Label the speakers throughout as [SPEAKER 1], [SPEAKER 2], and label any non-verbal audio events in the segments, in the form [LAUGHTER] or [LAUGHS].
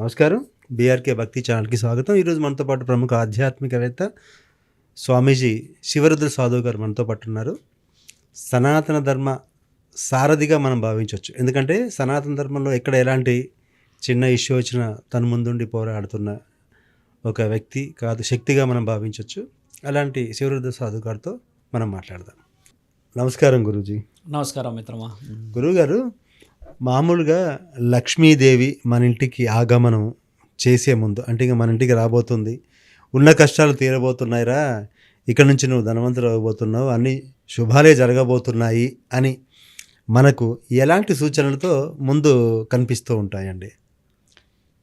[SPEAKER 1] నమస్కారం. బీఆర్కే భక్తి ఛానల్కి స్వాగతం. ఈరోజు మనతో పాటు ప్రముఖ ఆధ్యాత్మికవేత్త స్వామీజీ శివరుద్ర సాధువు గారు మనతో పాటు ఉన్నారు. సనాతన ధర్మ సారథిగా మనం భావించవచ్చు. ఎందుకంటే సనాతన ధర్మంలో ఎక్కడ ఎలాంటి చిన్న ఇష్యూ వచ్చినా తన ముందుండి పోరాడుతున్న ఒక వ్యక్తి కాదు శక్తిగా మనం భావించవచ్చు. అలాంటి శివరుద్ర సాధు గారితో మనం మాట్లాడదాం. నమస్కారం గురూజీ.
[SPEAKER 2] నమస్కారం మిత్రమా.
[SPEAKER 1] గురువుగారు మామూలుగా లక్ష్మీదేవి మన ఇంటికి ఆగమనం చేసే ముందు అంటే ఇక మన ఇంటికి రాబోతుంది. ఉన్న కష్టాలు తీరబోతున్నాయిరా ఇక్కడ నుంచి నువ్వు ధనవంతులు అవ్వబోతున్నావు అన్ని శుభాలే జరగబోతున్నాయి అని మనకు ఎలాంటి సూచనలతో ముందు కనిపిస్తూ ఉంటాయండి.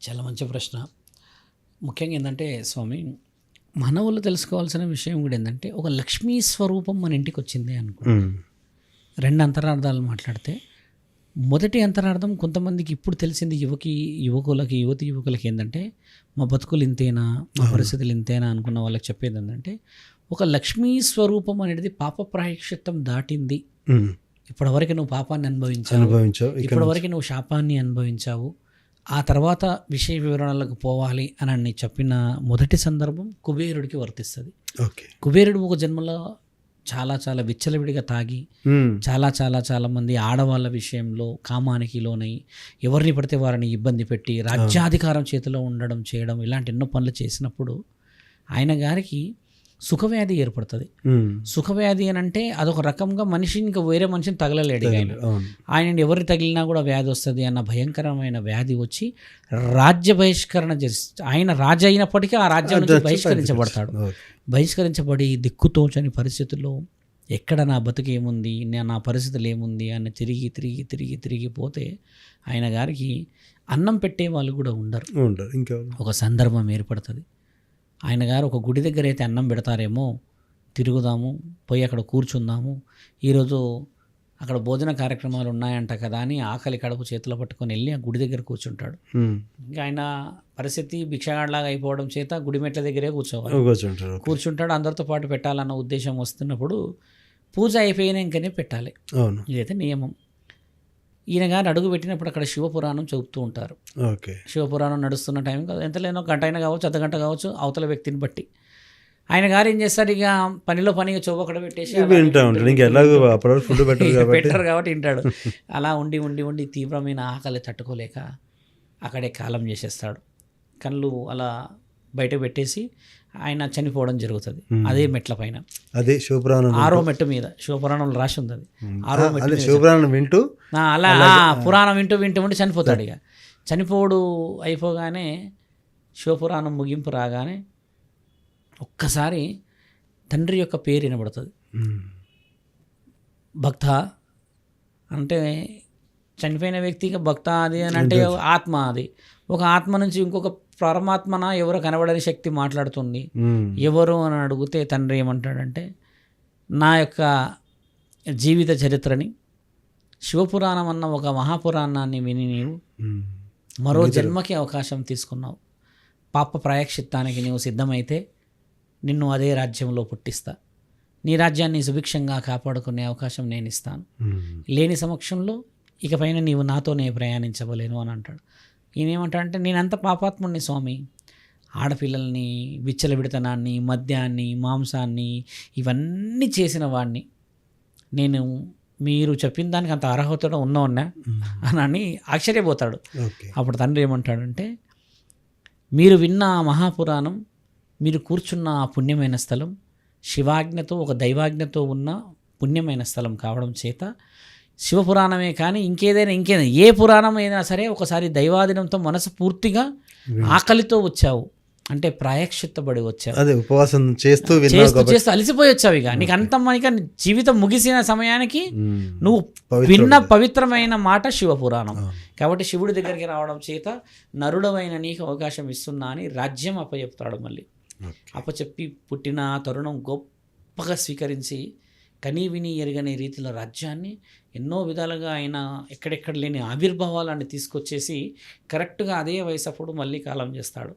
[SPEAKER 2] చాలా మంచి ప్రశ్న. ముఖ్యంగా ఏంటంటే స్వామి మనవులు తెలుసుకోవాల్సిన విషయం కూడా ఏంటంటే ఒక లక్ష్మీ స్వరూపం మన ఇంటికి వచ్చింది అనుకో రెండు అంతరార్థాలు మాట్లాడితే మొదటి అంతరార్థం కొంతమందికి ఇప్పుడు తెలిసింది యువకి యువకులకి యువతి యువకులకి ఏంటంటే మా బతుకులు ఇంతేనా మా పరిస్థితులు ఇంతేనా అనుకున్న వాళ్ళకి చెప్పేది ఏంటంటే ఒక లక్ష్మీ స్వరూపం అనేది పాప ప్రాయశ్చిత్తం దాటింది. ఇప్పటివరకు నువ్వు పాపాన్ని అనుభవించావు.
[SPEAKER 1] అనుభవించావు.
[SPEAKER 2] ఇప్పటివరకు నువ్వు శాపాన్ని అనుభవించావు. ఆ తర్వాత విషయ వివరణలకు పోవాలి అని చెప్పిన మొదటి సందర్భం కుబేరుడికి వర్తిస్తుంది. కుబేరుడు ఒక జన్మలో చాలా చాలా విచ్చలవిడిగా తాగి చాలా చాలా చాలా మంది ఆడవాళ్ళ విషయంలో కామానికి లోనై ఎవరిని పడితే వారిని ఇబ్బంది పెట్టి రాజ్యాధికారం చేతిలో ఉండడం చేయడం ఇలాంటి ఎన్నో పనులు చేసినప్పుడు ఆయన గారికి సుఖవ్యాధి ఏర్పడుతుంది. సుఖవ్యాధి అని అంటే అదొక రకంగా మనిషిని ఇంకా వేరే మనిషిని తగలలేడు ఆయన. ఆయన ఎవరు తగిలినా కూడా వ్యాధి వస్తుంది అన్న భయంకరమైన వ్యాధి వచ్చి రాజ్య బహిష్కరణ ఆయన రాజు అయినప్పటికీ ఆ రాజ్యం నుంచి బహిష్కరించబడతాడు. బహిష్కరించబడి దిక్కుతోచని పరిస్థితుల్లో ఎక్కడ నా బతుకు ఏముంది నే- నా పరిస్థితులు ఏముంది అని తిరిగి తిరిగి తిరిగి తిరిగి పోతే ఆయన గారికి అన్నం పెట్టే వాళ్ళు కూడా ఉండరు.
[SPEAKER 1] ఉండరు ఇంకా
[SPEAKER 2] ఒక సందర్భం ఏర్పడుతుంది. ఆయన గారు ఒక గుడి దగ్గర అయితే అన్నం పెడతారేమో తిరుగుదాము పోయి అక్కడ కూర్చుందాము. ఈరోజు అక్కడ భోజన కార్యక్రమాలు ఉన్నాయంట కదా అని ఆకలి కడుపు చేతిలో పట్టుకొని వెళ్ళి ఆ గుడి దగ్గర కూర్చుంటాడు. ఇంకా ఆయన పరిస్థితి భిక్షగాడిలాగా అయిపోవడం చేత గుడి మెట్ల దగ్గరే కూర్చోవాలి. కూర్చుంటాడు అందరితో పాటు పెట్టాలన్న ఉద్దేశం వస్తున్నప్పుడు పూజ అయిపోయినాకనే పెట్టాలి.
[SPEAKER 1] అవును.
[SPEAKER 2] ఇదైతే నియమం. ఈయన గారు అడుగు పెట్టినప్పుడు అక్కడ శివపురాణం చెబుతూ ఉంటారు.
[SPEAKER 1] ఓకే.
[SPEAKER 2] శివపురాణం నడుస్తున్న టైం కాదు ఎంత లేనో గంట అయినా కావచ్చు అర్ధ గంట కావచ్చు అవతల వ్యక్తిని బట్టి. ఆయన గారు ఏం చేస్తారు? ఇక పనిలో పనిగా చొవ్వక్కడ పెట్టేసి అలా
[SPEAKER 1] వింటా ఉంటాడు ఇంకా ఎలాగో అప్పటివరకు ఫుడ్ [LAUGHS] పెట్టరు కాబట్టి.
[SPEAKER 2] పెట్టరు కాబట్టి వింటాడు అలా ఉండి ఉండి ఉండి తీవ్రమైన ఆకలి తట్టుకోలేక అక్కడే కాలం చేసేస్తాడు. కళ్ళు అలా బయట పెట్టేసి ఆయన చనిపోవడం జరుగుతుంది. అదే మెట్ల పైన.
[SPEAKER 1] అదే శివపురాణం
[SPEAKER 2] ఆరో మెట్టు మీద శివపురాణంలో రాసి ఉంది అది ఆరో మెట్టు
[SPEAKER 1] శివపురాణం వింటూ?
[SPEAKER 2] అలా పురాణం వింటూ వింటూ ఉండి చనిపోతాడు ఇక. చనిపోడు అయిపోగానే శివపురాణం ముగింపు రాగానే ఒక్కసారి తండ్రి యొక్క పేరు వినబడుతుంది. భక్త అంటే చనిపోయిన వ్యక్తికి భక్త అది అని అంటే ఆత్మ అది. ఒక ఆత్మ నుంచి ఇంకొక పరమాత్మన ఎవరో కనబడని శక్తి మాట్లాడుతుంది? ఎవరు అని అడిగితే తండ్రి ఏమంటాడంటే నా యొక్క జీవిత చరిత్రని శివపురాణం అన్న ఒక మహాపురాణాన్ని విని నీవు మరో జన్మకి అవకాశం తీసుకున్నావు. పాప ప్రాయశ్చిత్తానికి నీవు సిద్ధమైతే నిన్ను అదే రాజ్యంలో పుట్టిస్తా. నీ రాజ్యాన్ని సుభిక్షంగా కాపాడుకునే అవకాశం నేను ఇస్తాను లేని సమక్షంలో ఇకపైన నీవు నాతోనే ప్రయాణించవలేను అని అంటాడు. ఈయన ఏమంటాడంటే నేనంత పాపాత్ముడిని స్వామి. ఆడపిల్లల్ని విచ్చలవిడతనాన్ని మద్యాన్ని మాంసాన్ని ఇవన్నీ చేసిన వాడిని నేను మీరు చెప్పిన దానికి అంత అర్హతతో ఉన్నవన్నా అని అని ఆశ్చర్యపోతాడు. అప్పుడు తండ్రి ఏమంటాడంటే మీరు విన్న ఆ మహాపురాణం మీరు కూర్చున్న ఆ పుణ్యమైన స్థలం శివాజ్ఞతో ఒక దైవాజ్ఞతో ఉన్న పుణ్యమైన స్థలం కావడం చేత శివపురాణమే కానీ ఇంకేదైనా ఇంకేదైనా ఏ పురాణం అయినా సరే ఒకసారి దైవాధీనంతో మనసు పూర్తిగా ఆకలితో వచ్చావు. అంటే ప్రాయశ్చిత్తబడి వచ్చావు.
[SPEAKER 1] అదే ఉపవాసం చేస్తూ
[SPEAKER 2] చేస్తూ చేస్తూ అలసిపోయి వచ్చావు ఇక. నీకు అంత ఇక జీవితం ముగిసిన సమయానికి నువ్వు. విన్న పవిత్రమైన మాట శివపురాణం. కాబట్టి శివుడి దగ్గరికి రావడం చేత నరుడవైన నీకు అవకాశం ఇస్తున్నా అని రాజ్యం అప్పచెప్తాడు మళ్ళీ. అప్పచెప్పి పుట్టిన తరుణం గొప్పగా స్వీకరించి కనీ విని ఎరగని రీతిలో రాజ్యాన్ని ఎన్నో విధాలుగా ఆయన ఎక్కడెక్కడ లేని ఆవిర్భావాలను తీసుకొచ్చేసి కరెక్ట్గా అదే వయసు అప్పుడు మళ్ళీ కాలం చేస్తాడు.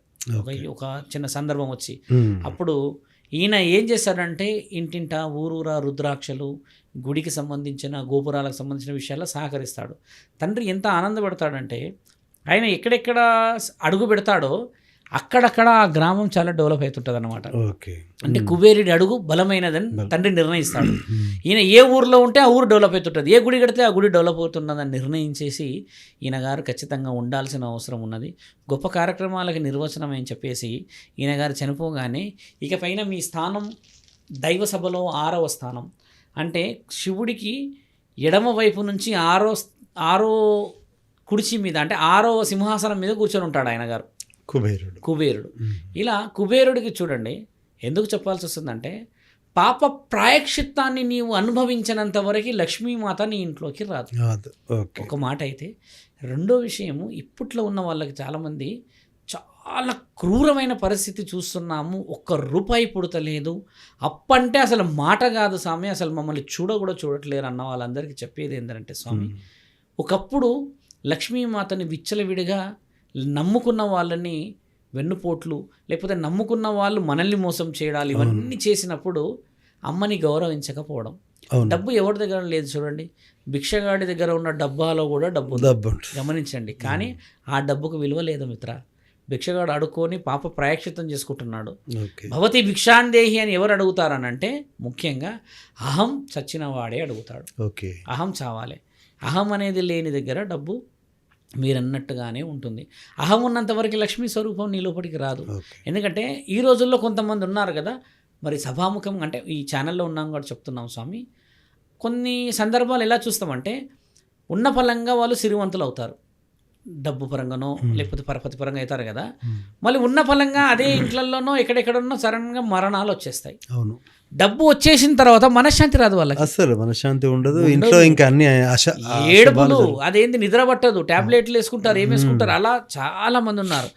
[SPEAKER 2] ఒక చిన్న సందర్భం వచ్చి. అప్పుడు ఈయన ఏం చేశాడంటే ఇంటింట ఊరూరా రుద్రాక్షలు గుడికి సంబంధించిన గోపురాలకు సంబంధించిన విషయాల్లో సహకరిస్తాడు. తండ్రి ఎంత ఆనందపడతాడంటే ఆయన ఎక్కడెక్కడ అడుగు పెడతాడో అక్కడక్కడ ఆ గ్రామం చాలా డెవలప్ అవుతుంటుంది అనమాట
[SPEAKER 1] ఓకే.
[SPEAKER 2] అంటే కుబేరుడి అడుగు బలమైనదని
[SPEAKER 1] బలం.
[SPEAKER 2] తండ్రి నిర్ణయిస్తాడు. ఈయన ఏ ఊర్లో ఉంటే ఆ ఊరు డెవలప్ అవుతుంటుంది. ఏ గుడి కడితే ఆ గుడి డెవలప్ అవుతున్నదని నిర్ణయించేసి ఈయన గారు ఖచ్చితంగా ఉండాల్సిన అవసరం ఉన్నది. గొప్ప కార్యక్రమాలకి నిర్వచనం అని చెప్పేసి ఈయన గారు చనిపోగానే ఇక పైన మీ స్థానం దైవ సభలో ఆరవ స్థానం. అంటే శివుడికి ఎడమ వైపు నుంచి ఆరో ఆరో కుడిచి మీద అంటే ఆరో సింహాసనం మీద కూర్చొని ఉంటాడు ఆయన గారు.
[SPEAKER 1] కుబేరుడు.
[SPEAKER 2] కుబేరుడు. ఇలా కుబేరుడికి చూడండి ఎందుకు చెప్పాల్సి వస్తుందంటే పాప ప్రాయశ్చిత్తాన్ని నీవు అనుభవించినంత వరకు లక్ష్మీమాత నీ ఇంట్లోకి రాదు. ఒక మాట అయితే రెండో విషయము ఇప్పట్లో ఉన్న వాళ్ళకి చాలామంది చాలా క్రూరమైన పరిస్థితి చూస్తున్నాము ఒక్క రూపాయి పుడతలేదు అప్పంటే అసలు మాట కాదు స్వామి అసలు మమ్మల్ని చూడ కూడా చూడట్లేరు అన్న వాళ్ళందరికీ చెప్పేది ఏంటంటే స్వామి. ఒకప్పుడు లక్ష్మీమాతని విచ్చలవిడిగా నమ్ముకున్న వాళ్ళని వెన్నుపోట్లు లేకపోతే నమ్ముకున్న వాళ్ళు మనల్ని మోసం చేయడాలు ఇవన్నీ చేసినప్పుడు అమ్మని గౌరవించకపోవడం. డబ్బు ఎవరి దగ్గర లేదు చూడండి. భిక్షగాడి దగ్గర ఉన్న డబ్బాలో కూడా డబ్బు.
[SPEAKER 1] డబ్బు
[SPEAKER 2] గమనించండి. కానీ ఆ డబ్బుకు విలువ లేదు మిత్ర. భిక్షగాడు అడుక్కొని పాప ప్రాయశ్చిత్తం చేసుకుంటున్నాడు.
[SPEAKER 1] ఓకే.
[SPEAKER 2] భవతి భిక్షాందేహి అని ఎవరు అడుగుతారనంటే ముఖ్యంగా అహం చచ్చిన వాడే అడుగుతాడు.
[SPEAKER 1] ఓకే.
[SPEAKER 2] అహం చావాలి. అహం అనేది లేని దగ్గర డబ్బు మీరన్నట్టుగానే ఉంటుంది. అహం ఉన్నంత వరకు లక్ష్మీ స్వరూపం నీ లోపలికి రాదు. ఎందుకంటే ఈ రోజుల్లో కొంతమంది ఉన్నారు కదా మరి సభాముఖం అంటే ఈ ఛానల్లో ఉన్నాం కూడా చెప్తున్నాం స్వామి. కొన్ని సందర్భాలు ఎలా చూస్తామంటే ఉన్న ఫలంగా వాళ్ళు సిరివంతులు అవుతారు డబ్బు పరంగానో లేకపోతే పరపతి పరంగా అవుతారు కదా.
[SPEAKER 1] ఉమ్.
[SPEAKER 2] మళ్ళీ ఉన్న ఫలంగా అదే ఇంట్లలోనో ఎక్కడెక్కడున్నో సడన్గా మరణాలు వచ్చేస్తాయి.
[SPEAKER 1] అవును.
[SPEAKER 2] డబ్బు వచ్చేసిన తర్వాత మనశ్శాంతి రాదు వాళ్ళకి
[SPEAKER 1] అసలు మనశ్శాంతి ఉండదు. ఇంట్లో ఇంకా అన్ని
[SPEAKER 2] ఏడుపులు అదేంది నిద్ర పట్టదు టాబ్లెట్లు వేసుకుంటారు ఏం వేసుకుంటారు అలా చాలా మంది ఉన్నారు